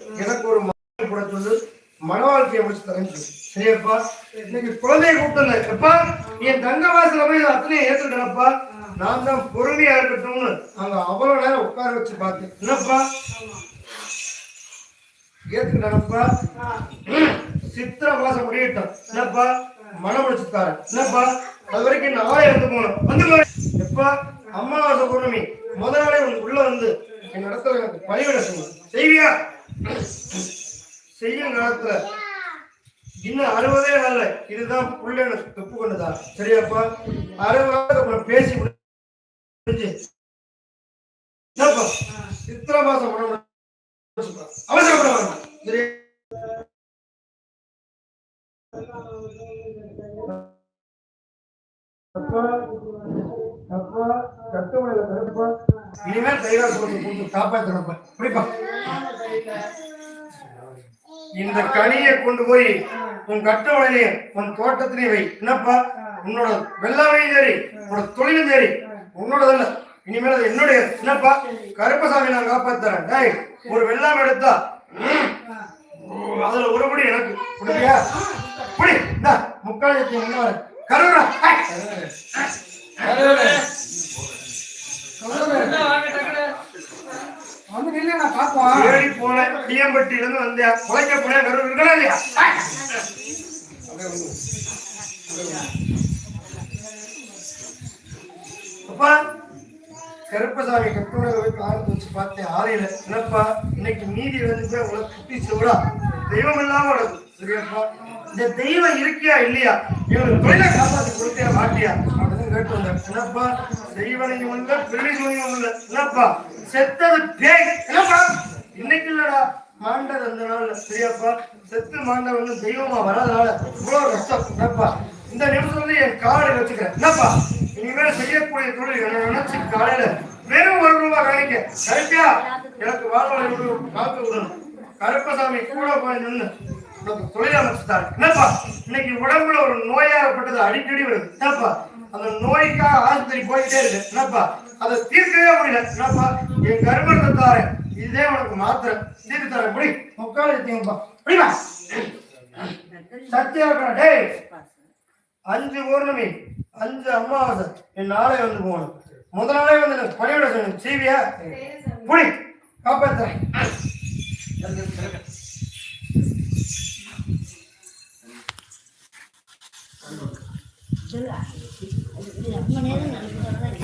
எனக்கு ஒரு மகள் கூட மன வாழ்க்கையை முடிச்சு தரேன் சரியாப்பா? இன்னைக்கு குழந்தைய கூப்பிட்டு எப்பா என் தங்க வாசல போய் அத்தனையும் ஏத்துட்டனப்பா நான் தான் பொறுமையா இருக்கட்டும்னு அங்க அவ்வளவு நேரம் உட்கார வச்சு பார்த்தேன். என்னப்பா? ஏத்துக்கிட்டனப்பா. சித்திர மாசம் முடியட்டும். என்னப்பா? மனம் முடிச்சு என்னப்பா? அது வரைக்கும் நான் ஆயா வந்து போகணும். வந்து எப்பா? அமாவாசை பௌர்ணமி. முத நாளே உனக்கு உள்ள வந்து என் இடத்துல எனக்கு பணிவிட செய்யும் செய்வியா? செய்யும் காலத்துல இன்னும் அறுபதே நாள்ல இதுதான் புள்ள எனக்கு தப்பு கொண்டதா? சரியாப்பா? அறுபது பேசி முடிஞ்சு. என்னப்பா? இத்தனை மாசம் பணம் அவசரப்பட வேண்டாம். சரியா? கொடுத்து இந்த கனியை கொண்டு போய் உன் கட்டவளையிலையும் உன் தோட்டத்திலே வை. என்னப்பா? உன்னோட வெள்ளாமையும் சரி உன்னோட தொழிலும் சரி உன்னோடதல்ல இனிமேல் அது என்னுடைய என்னப்பா? கருப்பசாமி நான் காப்பாத்துறேன். ஒரு வெள்ளாமை எடுத்தா அதுல ஒரு படி எனக்கு. புரியா புடி இந்த முக்காலத்தி என்ன கருவரா வந்து நில்லு நான் பாப்போம் ஏறி போன டிஎம்பட்டியில இருந்து வந்தேன் குலைக்க இல்லையா? அப்பா கருப்பசாமி கட்டுரை போய் காலத்து வச்சு பார்த்தேன் ஆலையில என்னப்பா இன்னைக்கு நீதி வந்து உங்களை கட்டி சொல்றா தெய்வம் இல்லாம உனக்கு சரியாப்பா? இந்த தெய்வம் இருக்கியா இல்லையா? இவங்க தொழிலை காப்பாத்தி கொடுத்தியா மாட்டியா? அப்படின்னு கேட்டு வந்தேன். என்னப்பா? தெய்வனையும் இல்ல பிள்ளை சுனியும் இல்ல. என்னப்பா? செத்தது பேய். என்னப்பா? இன்னைக்கு இல்லடா. மாண்டர் அந்த நாள்ல. சரியாப்பா? செத்து மாண்டர் வந்து தெய்வமா வராதனால இவ்வளவு கஷ்டம். என்னப்பா? இந்த நிமிஷம் வந்து என் காலை வச்சுக்கிறேன். என்னப்பா? இனிமேல் செய்யக்கூடிய தொழில் என்ன நினைச்சு காலையில வெறும் ஒரு ரூபாய் கிடைக்க. கிடைக்கா எனக்கு வாழ்வாளி காத்து விடணும் கருப்பசாமி கூட போய் நின்று உனக்கு தொழில் அமைச்சுட்டாரு என்னப்பா? இன்னைக்கு உடம்புல ஒரு நோயாகப்பட்டது அடிக்கடி வருது. என்னப்பா? அந்த நோய்க்காக ஆஸ்பத்திரி போயிட்டே இருக்கு. என்னப்பா? அதை தீர்க்கவே முடியல. என்னப்பா? என் கருமத்தை தாரேன். இதே உனக்கு மாத்திரை. தீர்த்து தரேன். முடி. முக்கால் எடுத்தீங்கப்பா. முடியுமா? சத்தியா டேய். அஞ்சு ஊர்ணமி. அஞ்சு அமாவாசை என் நாளே வந்து போகணும். முதல் நாளே வந்து எனக்கு பணியோட சொல்லணும். சீவியா? புடி. காப்பாத்துறேன். ரொம்ப